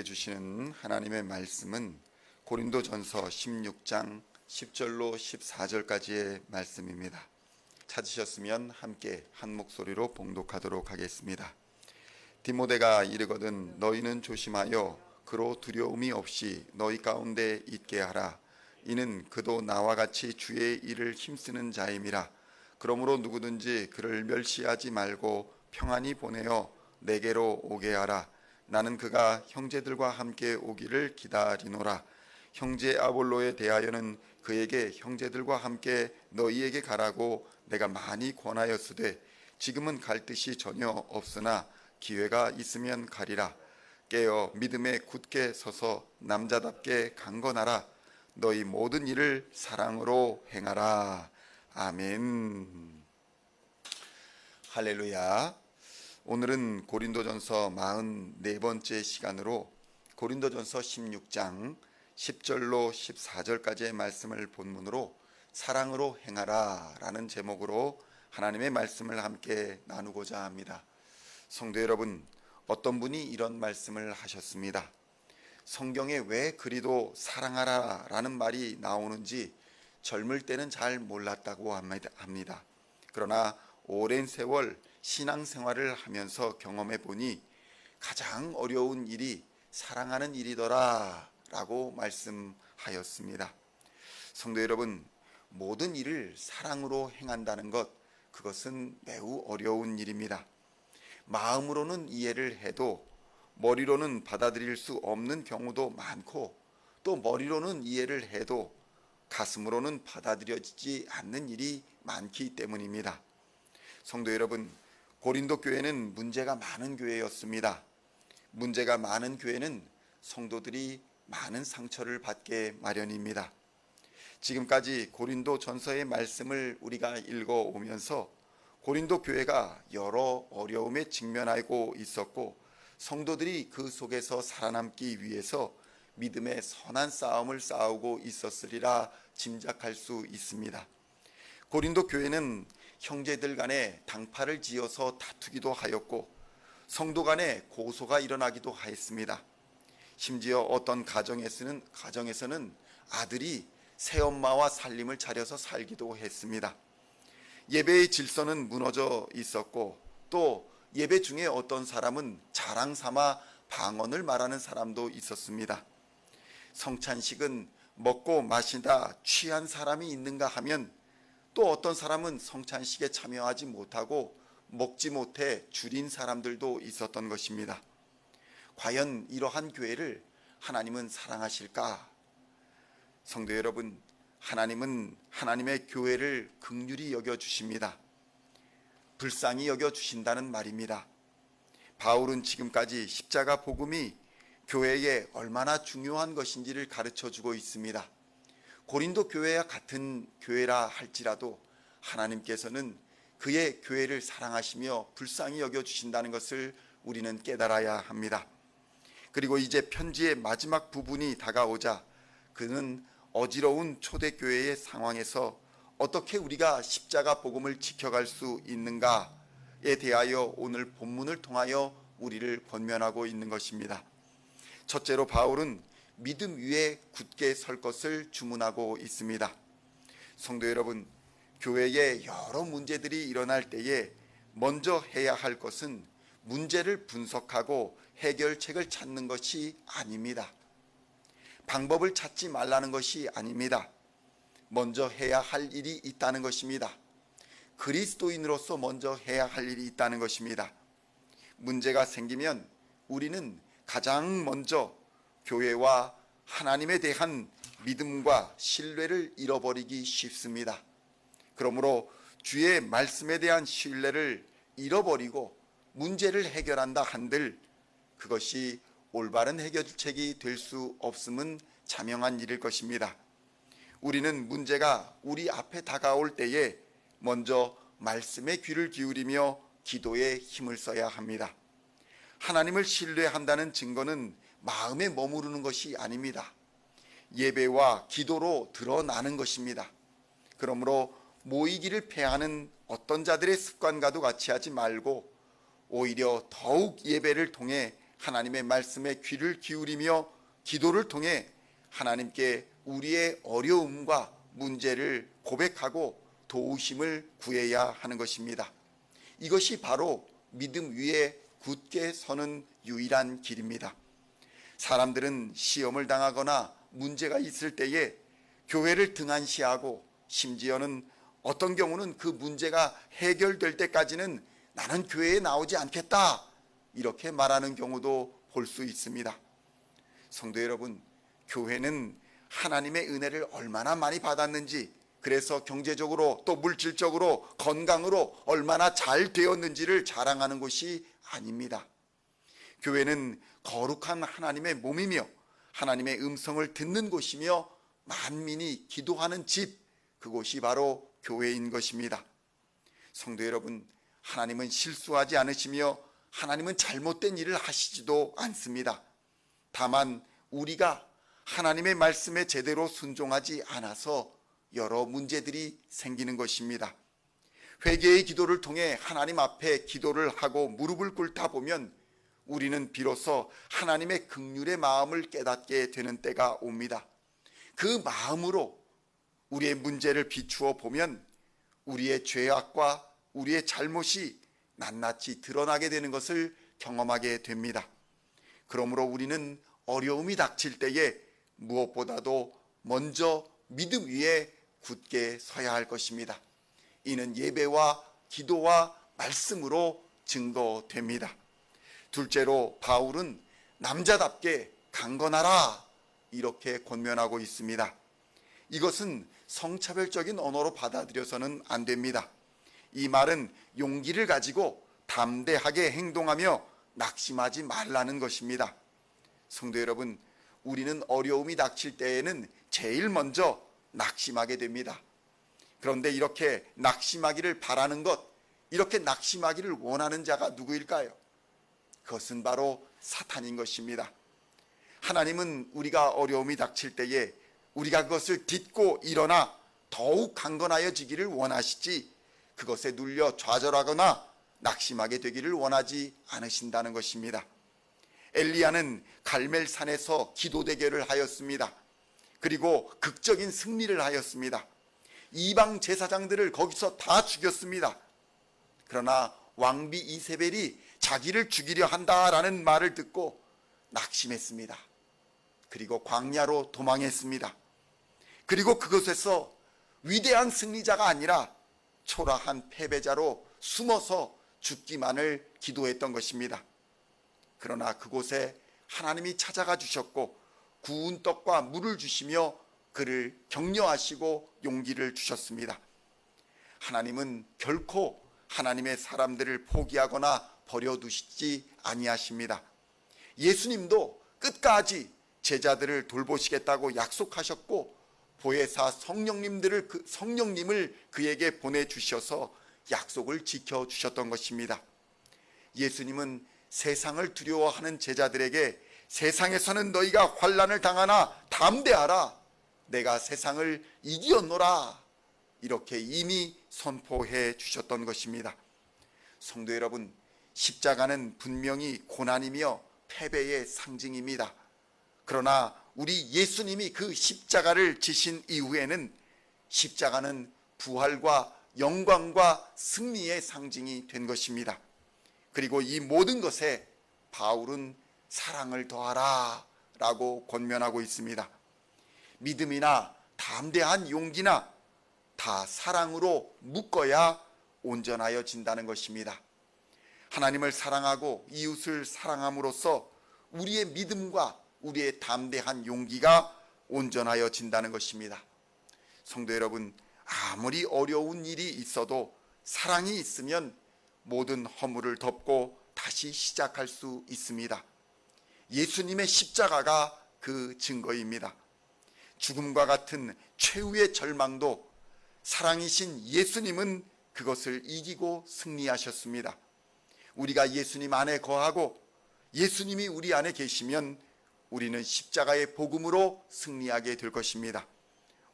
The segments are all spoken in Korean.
우리에게 주시는 하나님의 말씀은 고린도전서 16장 10절로 14절까지의 말씀입니다. 찾으셨으면 함께 한 목소리로 봉독하도록 하겠습니다. 디모데가 이르거든 너희는 조심하여 그로 두려움이 없이 너희 가운데 있게 하라. 이는 그도 나와 같이 주의 일을 힘쓰는 자임이라. 그러므로 누구든지 그를 멸시하지 말고 평안히 보내어 내게로 오게 하라. 나는 그가 형제들과 함께 오기를 기다리노라. 형제 아볼로에 대하여는 그에게 형제들과 함께 너희에게 가라고 내가 많이 권하였으되 지금은 갈 뜻이 전혀 없으나 기회가 있으면 가리라. 깨어 믿음에 굳게 서서 남자답게 강건하라. 너희 모든 일을 사랑으로 행하라. 아멘. 할렐루야. 오늘은 고린도전서 44번째 시간으로 고린도전서 16장 10절로 14절까지의 말씀을 본문으로 사랑으로 행하라 라는 제목으로 하나님의 말씀을 함께 나누고자 합니다. 성도 여러분, 어떤 분이 이런 말씀을 하셨습니다. 성경에 왜 그리도 사랑하라 라는 말이 나오는지 젊을 때는 잘 몰랐다고 합니다. 그러나 오랜 세월 신앙생활을 하면서 경험해 보니 가장 어려운 일이 사랑하는 일이더라라고 말씀하였습니다. 성도 여러분, 모든 일을 사랑으로 행한다는 것 그것은 매우 어려운 일입니다. 마음으로는 이해를 해도 머리로는 받아들일 수 없는 경우도 많고 또 머리로는 이해를 해도 가슴으로는 받아들여지지 않는 일이 많기 때문입니다. 성도 여러분, 고린도 교회는 문제가 많은 교회였습니다. 문제가 많은 교회는 성도들이 많은 상처를 받게 마련입니다. 지금까지 고린도 전서의 말씀을 우리가 읽어 오면서 고린도 교회가 여러 어려움에 직면하고 있었고 성도들이 그 속에서 살아남기 위해서 믿음의 선한 싸움을 싸우고 있었으리라 짐작할 수 있습니다. 고린도 교회는 형제들 간에 당파를 지어서 다투기도 하였고 성도 간에 고소가 일어나기도 하였습니다. 심지어 어떤 가정에서는 가정에서는 아들이 새엄마와 살림을 차려서 살기도 했습니다. 예배의 질서는 무너져 있었고 또 예배 중에 어떤 사람은 자랑 삼아 방언을 말하는 사람도 있었습니다. 성찬식은 먹고 마시다 취한 사람이 있는가 하면 또 어떤 사람은 성찬식에 참여하지 못하고 먹지 못해 줄인 사람들도 있었던 것입니다. 과연 이러한 교회를 하나님은 사랑하실까? 성도 여러분, 하나님은 하나님의 교회를 극률이 여겨 주십니다. 불쌍히 여겨 주신다는 말입니다. 바울은 지금까지 십자가 복음이 교회에 얼마나 중요한 것인지를 가르쳐 주고 있습니다. 고린도 교회와 같은 교회라 할지라도 하나님께서는 그의 교회를 사랑하시며 불쌍히 여겨 주신다는 것을 우리는 깨달아야 합니다. 그리고 이제 편지의 마지막 부분이 다가오자 그는 어지러운 초대교회의 상황에서 어떻게 우리가 십자가 복음을 지켜갈 수 있는가에 대하여 오늘 본문을 통하여 우리를 권면하고 있는 것입니다. 첫째로 바울은 믿음 위에 굳게 설 것을 주문하고 있습니다. 성도 여러분, 교회에 여러 문제들이 일어날 때에 먼저 해야 할 것은 문제를 분석하고 해결책을 찾는 것이 아닙니다. 방법을 찾지 말라는 것이 아닙니다. 먼저 해야 할 일이 있다는 것입니다. 그리스도인으로서 먼저 해야 할 일이 있다는 것입니다. 문제가 생기면 우리는 가장 먼저 교회와 하나님에 대한 믿음과 신뢰를 잃어버리기 쉽습니다. 그러므로 주의 말씀에 대한 신뢰를 잃어버리고 문제를 해결한다 한들 그것이 올바른 해결책이 될 수 없음은 자명한 일일 것입니다. 우리는 문제가 우리 앞에 다가올 때에 먼저 말씀에 귀를 기울이며 기도에 힘을 써야 합니다. 하나님을 신뢰한다는 증거는 마음에 머무르는 것이 아닙니다. 예배와 기도로 드러나는 것입니다. 그러므로 모이기를 패하는 어떤 자들의 습관과도 같이 하지 말고 오히려 더욱 예배를 통해 하나님의 말씀에 귀를 기울이며 기도를 통해 하나님께 우리의 어려움과 문제를 고백하고 도우심을 구해야 하는 것입니다. 이것이 바로 믿음 위에 굳게 서는 유일한 길입니다. 사람들은 시험을 당하거나 문제가 있을 때에 교회를 등한시하고 심지어는 어떤 경우는 그 문제가 해결될 때까지는 나는 교회에 나오지 않겠다. 이렇게 말하는 경우도 볼 수 있습니다. 성도 여러분, 교회는 하나님의 은혜를 얼마나 많이 받았는지, 그래서 경제적으로 또 물질적으로 건강으로 얼마나 잘 되었는지를 자랑하는 곳이 아닙니다. 교회는 거룩한 하나님의 몸이며 하나님의 음성을 듣는 곳이며 만민이 기도하는 집, 그곳이 바로 교회인 것입니다. 성도 여러분, 하나님은 실수하지 않으시며 하나님은 잘못된 일을 하시지도 않습니다. 다만 우리가 하나님의 말씀에 제대로 순종하지 않아서 여러 문제들이 생기는 것입니다. 회개의 기도를 통해 하나님 앞에 기도를 하고 무릎을 꿇다 보면 우리는 비로소 하나님의 극률의 마음을 깨닫게 되는 때가 옵니다. 그 마음으로 우리의 문제를 비추어 보면 우리의 죄악과 우리의 잘못이 낱낱이 드러나게 되는 것을 경험하게 됩니다. 그러므로 우리는 어려움이 닥칠 때에 무엇보다도 먼저 믿음 위에 굳게 서야 할 것입니다. 이는 예배와 기도와 말씀으로 증거됩니다. 둘째로 바울은 남자답게 강건하라 이렇게 권면하고 있습니다. 이것은 성차별적인 언어로 받아들여서는 안 됩니다. 이 말은 용기를 가지고 담대하게 행동하며 낙심하지 말라는 것입니다. 성도 여러분, 우리는 어려움이 닥칠 때에는 제일 먼저 낙심하게 됩니다. 그런데 이렇게 낙심하기를 바라는 것, 이렇게 낙심하기를 원하는 자가 누구일까요? 그것은 바로 사탄인 것입니다. 하나님은 우리가 어려움이 닥칠 때에 우리가 그것을 딛고 일어나 더욱 강건하여 지기를 원하시지 그것에 눌려 좌절하거나 낙심하게 되기를 원하지 않으신다는 것입니다. 엘리야는 갈멜산에서 기도 대결을 하였습니다. 그리고 극적인 승리를 하였습니다. 이방 제사장들을 거기서 다 죽였습니다. 그러나 왕비 이세벨이 자기를 죽이려 한다라는 말을 듣고 낙심했습니다. 그리고 광야로 도망했습니다. 그리고 그곳에서 위대한 승리자가 아니라 초라한 패배자로 숨어서 죽기만을 기도했던 것입니다. 그러나 그곳에 하나님이 찾아가 주셨고 구운 떡과 물을 주시며 그를 격려하시고 용기를 주셨습니다. 하나님은 결코 하나님의 사람들을 포기하거나 버려두시지 아니하십니다. 예수님도 끝까지 제자들을 돌보시겠다고 약속하셨고 보혜사 성령님들을 그 성령님을 그에게 보내 주셔서 약속을 지켜 주셨던 것입니다. 예수님은 세상을 두려워하는 제자들에게 세상에서는 너희가 환란을 당하나 담대하라 내가 세상을 이기었노라 이렇게 이미 선포해 주셨던 것입니다. 성도 여러분, 십자가는 분명히 고난이며 패배의 상징입니다. 그러나 우리 예수님이 그 십자가를 지신 이후에는 십자가는 부활과 영광과 승리의 상징이 된 것입니다. 그리고 이 모든 것에 바울은 사랑을 더하라 라고 권면하고 있습니다. 믿음이나 담대한 용기나 다 사랑으로 묶어야 온전하여 진다는 것입니다. 하나님을 사랑하고 이웃을 사랑함으로써 우리의 믿음과 우리의 담대한 용기가 온전하여 진다는 것입니다. 성도 여러분, 아무리 어려운 일이 있어도 사랑이 있으면 모든 허물을 덮고 다시 시작할 수 있습니다. 예수님의 십자가가 그 증거입니다. 죽음과 같은 최후의 절망도 사랑이신 예수님은 그것을 이기고 승리하셨습니다. 우리가 예수님 안에 거하고 예수님이 우리 안에 계시면 우리는 십자가의 복음으로 승리하게 될 것입니다.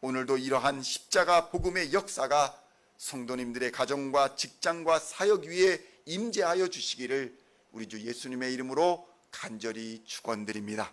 오늘도 이러한 십자가 복음의 역사가 성도님들의 가정과 직장과 사역 위에 임재하여 주시기를 우리 주 예수님의 이름으로 간절히 축원드립니다.